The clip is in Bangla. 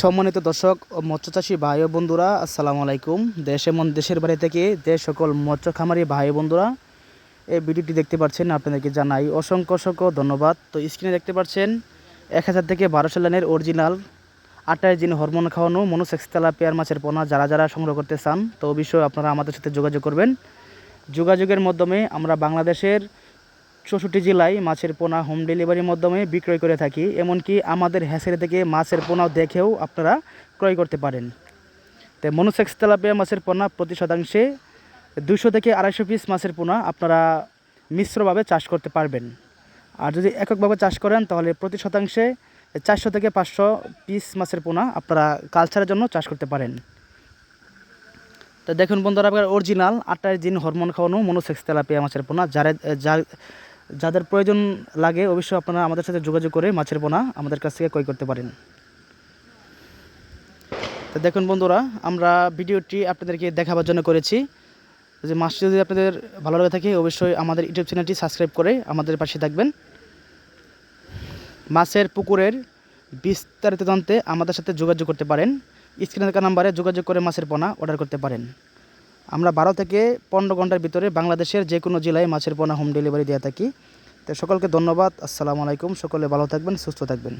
সম্মানিত দর্শক ও মৎস্যচাষী ভাই ও বন্ধুরা, আসসালামু আলাইকুম। দেশ এমন দেশের বাড়ি থেকে যে সকল মৎস্য খামারি ভাই বন্ধুরা, এই ভিডিওটি দেখতে পাচ্ছেন, আপনাদেরকে জানাই অসংখ্য অসংখ্য ধন্যবাদ। তো স্ক্রিনে দেখতে পাচ্ছেন, এক হাজার থেকে বারোশো লাইনের অরিজিনাল আটাইশ দিন হরমোন খাওয়ানো মনোসেক্স পেয়ার মাছের পোনা যারা যারা সংগ্রহ করতে চান, তো অবশ্যই আপনারা আমাদের সাথে যোগাযোগ করবেন। যোগাযোগের মাধ্যমে আমরা বাংলাদেশের চৌষট্টি জেলায় মাছের পোনা হোম ডেলিভারির মাধ্যমে বিক্রয় করে থাকি, এমনকি আমাদের হ্যাসের থেকে মাছের পোনাও দেখেও আপনারা ক্রয় করতে পারেন। তো মনোসেক্স তেলাপিয়া মাছের পোনা প্রতি শতাংশে দুশো থেকে আড়াইশো পিস মাছের পোনা আপনারা মিশ্রভাবে চাষ করতে পারবেন। আর যদি এককভাবে চাষ করেন, তাহলে প্রতি শতাংশে চারশো থেকে পাঁচশো পিস মাছের পোনা আপনারা কালচারের জন্য চাষ করতে পারেন। তো দেখুন বন্ধুরা, আপনার অরিজিনাল আটাইশ দিন হরমোন খাওয়ানো মনোসেক্স তেলাপিয়া মাছের পোনা, যারা যা যাদের প্রয়োজন লাগে অবশ্যই আপনারা আমাদের সাথে যোগাযোগ করে মাছের পোনা আমাদের কাছ থেকে ক্রয় করতে পারেন। তো দেখুন বন্ধুরা, আমরা ভিডিওটি আপনাদেরকে দেখাবার জন্য করেছি। যে মাছটি যদি আপনাদের ভালো লাগে থাকে, অবশ্যই আমাদের ইউটিউব চ্যানেলটি সাবস্ক্রাইব করে আমাদের পাশে থাকবেন। মাছের পুকুরের বিস্তারিত জানতে আমাদের সাথে যোগাযোগ করতে পারেন। স্ক্রিনে থাকা নাম্বারে যোগাযোগ করে মাছের পোনা অর্ডার করতে পারেন। আমরা বারো থেকে পনেরো ঘণ্টার ভিতরে বাংলাদেশের যে কোনো জেলায় মাছের পোনা হোম ডেলিভারি দিয়ে থাকি। তো সকলকে ধন্যবাদ। আসসালামু আলাইকুম। সকলে ভালো থাকবেন, সুস্থ থাকবেন।